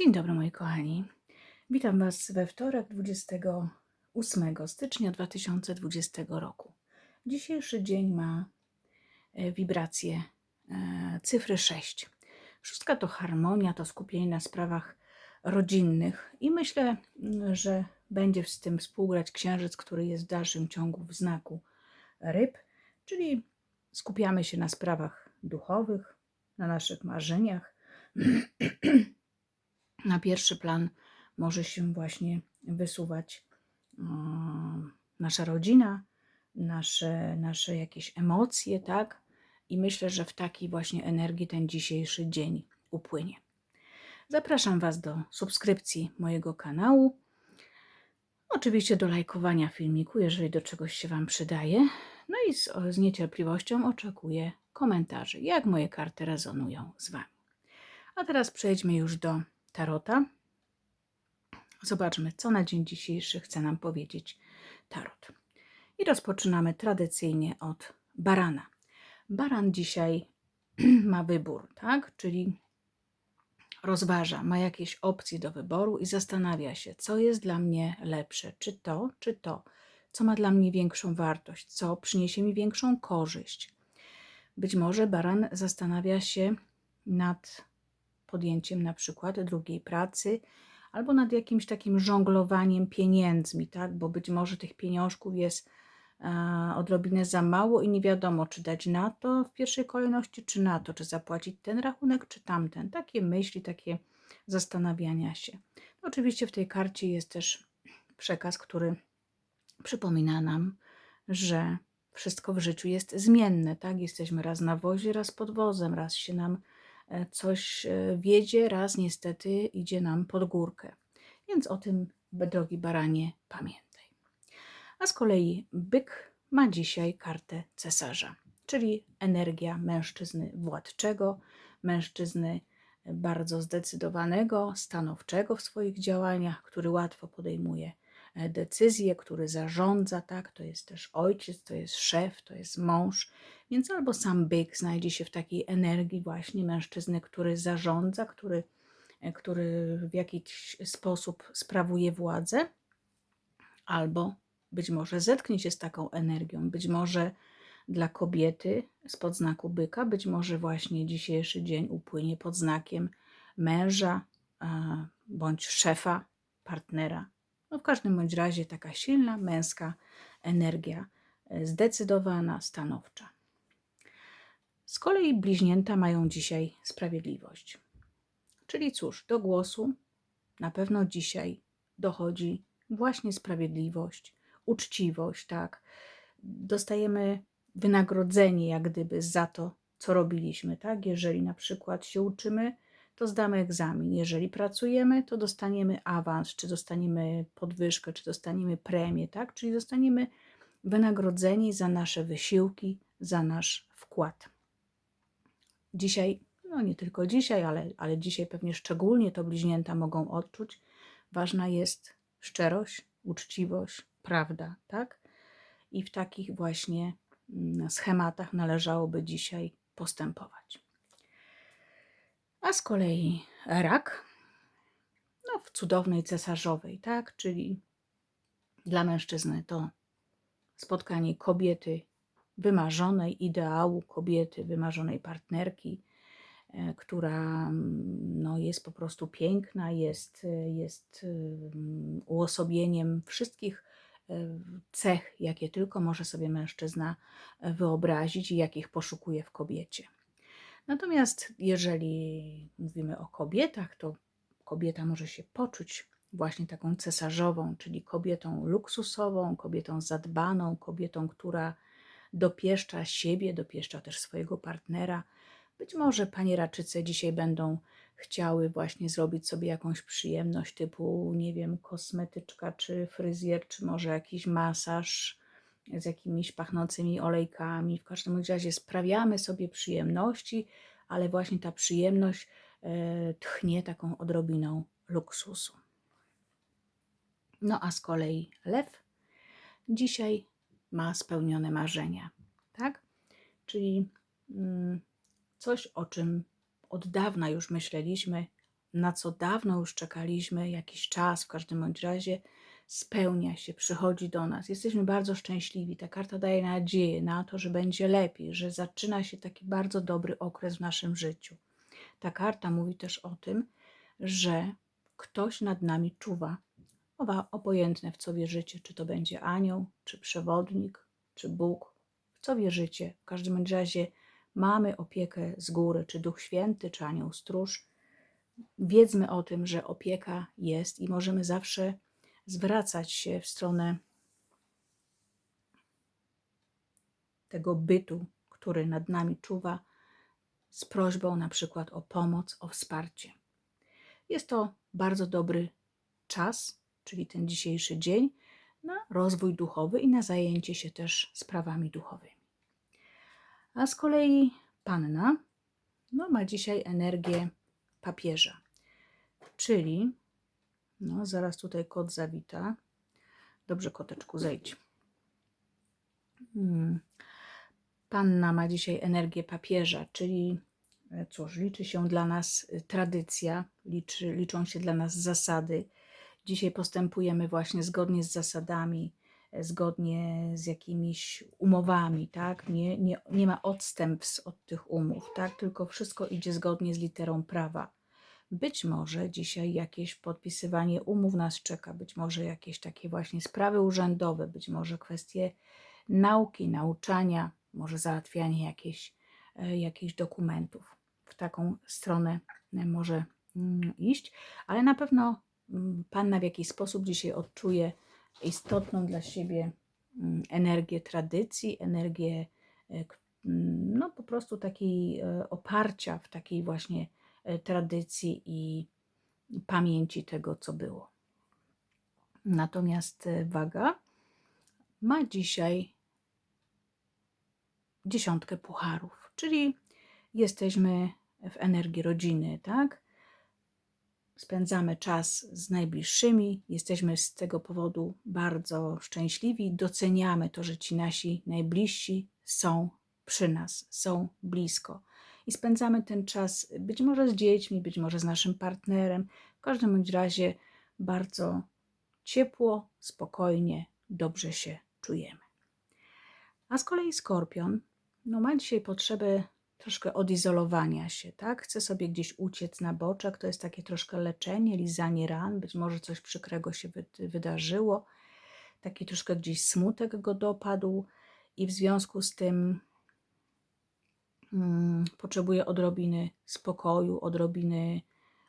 Dzień dobry moi kochani. Witam Was we wtorek 28 stycznia 2020 roku. Dzisiejszy dzień ma e, wibrację e, cyfry 6. Szóstka to harmonia, to skupienie na sprawach rodzinnych i myślę, mm, że będzie z tym współgrać księżyc, który jest w dalszym ciągu w znaku ryb, czyli skupiamy się na sprawach duchowych, na naszych marzeniach. na pierwszy plan może się właśnie wysuwać um, nasza rodzina, nasze, nasze jakieś emocje, tak? I myślę, że w takiej właśnie energii ten dzisiejszy dzień upłynie. Zapraszam Was do subskrypcji mojego kanału. Oczywiście do lajkowania filmiku, jeżeli do czegoś się Wam przydaje. No i z, z niecierpliwością oczekuję komentarzy, jak moje karty rezonują z Wami. A teraz przejdźmy już do tarota. Zobaczmy, co na dzień dzisiejszy chce nam powiedzieć tarot. I rozpoczynamy tradycyjnie od barana. Baran dzisiaj ma wybór, tak? Czyli rozważa, ma jakieś opcje do wyboru i zastanawia się, co jest dla mnie lepsze, czy to, czy to, co ma dla mnie większą wartość, co przyniesie mi większą korzyść. Być może baran zastanawia się nad podjęciem na przykład drugiej pracy, albo nad jakimś takim żonglowaniem pieniędzmi, tak? Bo być może tych pieniążków jest e, odrobinę za mało i nie wiadomo, czy dać na to w pierwszej kolejności, czy na to, czy zapłacić ten rachunek, czy tamten. Takie myśli, takie zastanawiania się. No, oczywiście w tej karcie jest też przekaz, który przypomina nam, że wszystko w życiu jest zmienne, tak? Jesteśmy raz na wozie, raz pod wozem, raz się nam coś e, wiedzie, raz niestety idzie nam pod górkę. Więc o tym, drogi baranie, pamiętaj. A z kolei byk ma dzisiaj kartę cesarza, czyli energia mężczyzny władczego, mężczyzny bardzo zdecydowanego, stanowczego w swoich działaniach, który łatwo podejmuje e, decyzje, który zarządza, tak? To jest też ojciec, to jest szef, to jest mąż, więc albo sam byk znajdzie się w takiej energii właśnie mężczyzny, który zarządza, który, e, który w jakiś sposób sprawuje władzę, albo być może zetknie się z taką energią, być może dla kobiety spod znaku byka, być może właśnie dzisiejszy dzień upłynie pod znakiem męża bądź szefa, partnera. No w każdym bądź razie taka silna męska energia, e, zdecydowana, stanowcza. Z kolei bliźnięta mają dzisiaj sprawiedliwość. Czyli cóż, do głosu na pewno dzisiaj dochodzi właśnie sprawiedliwość, uczciwość, tak. Dostajemy wynagrodzenie jak gdyby za to, co robiliśmy, tak? Jeżeli na przykład się uczymy, to zdamy egzamin. Jeżeli pracujemy, to dostaniemy awans, czy dostaniemy podwyżkę, czy dostaniemy premię, tak? Czyli dostaniemy wynagrodzenie za nasze wysiłki, za nasz wkład. Dzisiaj, no nie tylko dzisiaj, ale, ale dzisiaj pewnie szczególnie to bliźnięta mogą odczuć. Ważna jest szczerość, uczciwość, prawda, tak? I w takich właśnie mm, schematach należałoby dzisiaj postępować. A z kolei rak, no w cudownej cesarzowej, tak? Czyli dla mężczyzny to spotkanie kobiety wymarzonej ideału kobiety, wymarzonej partnerki, e, która mm, no, jest po prostu piękna, jest, jest mm, uosobieniem wszystkich e, cech, jakie tylko może sobie mężczyzna e, wyobrazić i jakich poszukuje w kobiecie. Natomiast jeżeli mówimy o kobietach, to kobieta może się poczuć właśnie taką cesarzową, czyli kobietą luksusową, kobietą zadbaną, kobietą, która dopieszcza siebie, dopieszcza też swojego partnera. Być może panie raczyce dzisiaj będą chciały właśnie zrobić sobie jakąś przyjemność typu, nie wiem, kosmetyczka, czy fryzjer, czy może jakiś masaż z jakimiś pachnącymi olejkami. W każdym razie sprawiamy sobie przyjemności, ale właśnie ta przyjemność e, tchnie taką odrobiną luksusu. No a z kolei lew dzisiaj ma spełnione marzenia, tak? Czyli mm, coś, o czym od dawna już myśleliśmy, na co dawno już czekaliśmy, jakiś czas, w każdym bądź razie spełnia się, przychodzi do nas. Jesteśmy bardzo szczęśliwi. Ta karta daje nadzieję na to, że będzie lepiej, że zaczyna się taki bardzo dobry okres w naszym życiu. Ta karta mówi też o tym, że ktoś nad nami czuwa. Owa obojętne w co wierzycie, czy to będzie anioł, czy przewodnik, czy Bóg, w co wierzycie. W każdym razie mamy opiekę z góry, czy Duch Święty, czy anioł stróż. Wiedzmy o tym, że opieka jest i możemy zawsze zwracać się w stronę tego bytu, który nad nami czuwa, z prośbą na przykład o pomoc, o wsparcie. Jest to bardzo dobry czas, czyli ten dzisiejszy dzień, na rozwój duchowy i na zajęcie się też sprawami duchowymi. A z kolei panna no, ma dzisiaj energię papieża, czyli no, zaraz tutaj kot zawita. Dobrze, koteczku, zejdź. Hmm. Panna ma dzisiaj energię papieża, czyli e, cóż, liczy się dla nas y, tradycja, liczy, liczą się dla nas zasady. Dzisiaj postępujemy właśnie zgodnie z zasadami, e, zgodnie z jakimiś umowami, tak? Nie, nie, nie ma odstępstw od tych umów, tak? Tylko wszystko idzie zgodnie z literą prawa. Być może dzisiaj jakieś podpisywanie umów nas czeka, być może jakieś takie właśnie sprawy urzędowe, być może kwestie nauki, nauczania, może załatwianie jakieś, e, jakichś dokumentów. W taką stronę e, może mm, iść, ale na pewno mm, Panna w jakiś sposób dzisiaj odczuje istotną dla siebie mm, energię tradycji, energię e, no po prostu takiej oparcia w takiej właśnie tradycji i pamięci tego, co było. Natomiast e, waga ma dzisiaj dziesiątkę pucharów, czyli jesteśmy w energii rodziny, tak? Spędzamy czas z najbliższymi, jesteśmy z tego powodu bardzo szczęśliwi, doceniamy to, że ci nasi najbliżsi są przy nas, są blisko i spędzamy ten czas być może z dziećmi, być może z naszym partnerem. W każdym bądź razie bardzo ciepło, spokojnie, dobrze się czujemy. A z kolei skorpion no, ma dzisiaj potrzebę troszkę odizolowania się, tak? Chce sobie gdzieś uciec na boczek, to jest takie troszkę leczenie, lizanie ran, być może coś przykrego się wydarzyło, taki troszkę gdzieś smutek go dopadł i w związku z tym mm, potrzebuje odrobiny spokoju, odrobiny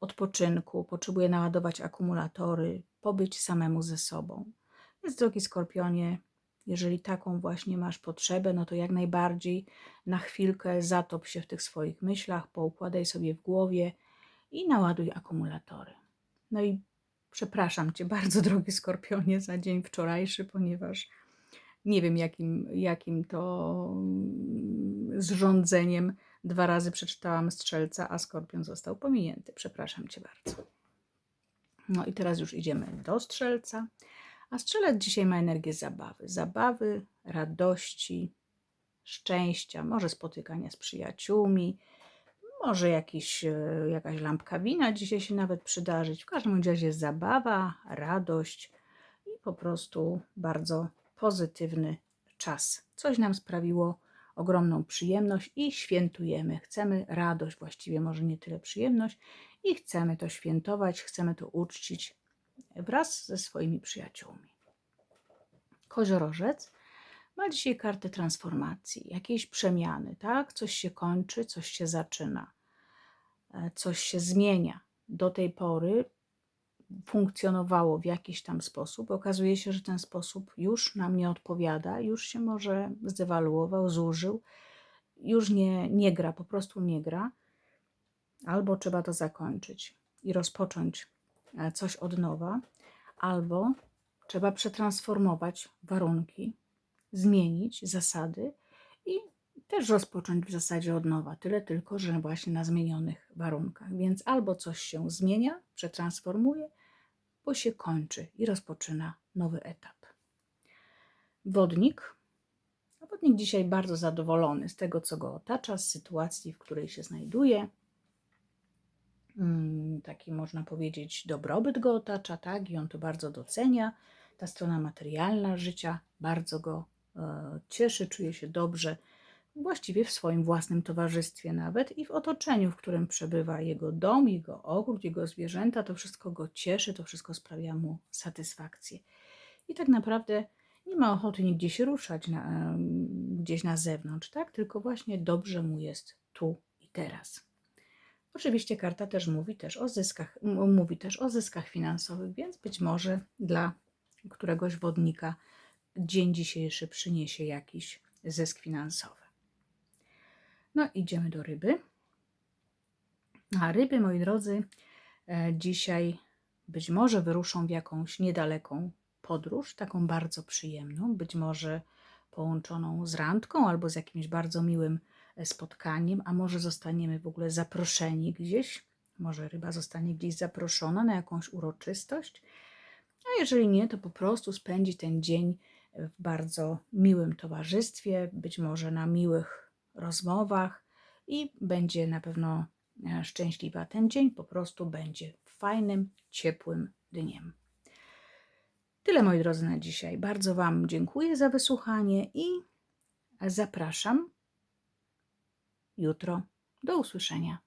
odpoczynku, potrzebuje naładować akumulatory, pobyć samemu ze sobą. Więc, drogi skorpionie, jeżeli taką właśnie masz potrzebę, no to jak najbardziej na chwilkę zatop się w tych swoich myślach, poukładaj sobie w głowie i naładuj akumulatory. No i przepraszam Cię bardzo, drogi skorpionie, za dzień wczorajszy, ponieważ nie wiem, jakim, jakim to mm, zrządzeniem dwa razy przeczytałam strzelca, a skorpion został pominięty. Przepraszam cię bardzo. No i teraz już idziemy do strzelca. A strzelec dzisiaj ma energię zabawy. Zabawy, radości, szczęścia, może spotykania z przyjaciółmi, może jakiś, e, jakaś lampka wina dzisiaj się nawet przydarzyć. W każdym razie zabawa, radość i po prostu bardzo pozytywny czas. Coś nam sprawiło ogromną przyjemność i świętujemy. Chcemy radość, właściwie może nie tyle przyjemność, i chcemy to świętować, chcemy to uczcić wraz ze swoimi przyjaciółmi. Koziorożec ma dzisiaj kartę transformacji, jakiejś przemiany, tak? Coś się kończy, coś się zaczyna, e, coś się zmienia. Do tej pory funkcjonowało w jakiś tam sposób. Okazuje się, że ten sposób już nam nie odpowiada, już się może zdewaluował, zużył, już nie, nie gra, po prostu nie gra. Albo trzeba to zakończyć i rozpocząć e, coś od nowa, albo trzeba przetransformować warunki, zmienić zasady też rozpocząć w zasadzie od nowa. Tyle tylko, że właśnie na zmienionych warunkach. Więc albo coś się zmienia, przetransformuje, bo się kończy i rozpoczyna nowy etap. Wodnik. Wodnik dzisiaj bardzo zadowolony z tego, co go otacza, z sytuacji, w której się znajduje. mm, taki można powiedzieć dobrobyt go otacza, tak? I on to bardzo docenia. Ta strona materialna życia bardzo go e, cieszy, czuje się dobrze, właściwie w swoim własnym towarzystwie nawet i w otoczeniu, w którym przebywa jego dom, jego ogród, jego zwierzęta. To wszystko go cieszy, to wszystko sprawia mu satysfakcję. I tak naprawdę nie ma ochoty nigdzie się ruszać na, gdzieś na zewnątrz, tak? Tylko właśnie dobrze mu jest tu i teraz. Oczywiście karta też mówi też o zyskach, mówi też o zyskach finansowych, więc być może dla któregoś wodnika dzień dzisiejszy przyniesie jakiś zysk finansowy. No, idziemy do ryby. A ryby, moi drodzy, e, dzisiaj być może wyruszą w jakąś niedaleką podróż, taką bardzo przyjemną, być może połączoną z randką albo z jakimś bardzo miłym e, spotkaniem, a może zostaniemy w ogóle zaproszeni gdzieś, może ryba zostanie gdzieś zaproszona na jakąś uroczystość, a jeżeli nie, to po prostu spędzi ten dzień w bardzo miłym towarzystwie, być może na miłych rozmowach i będzie na pewno e, szczęśliwa. Ten dzień po prostu będzie fajnym, ciepłym dniem. Tyle moi drodzy na dzisiaj. Bardzo Wam dziękuję za wysłuchanie i zapraszam jutro. Do usłyszenia.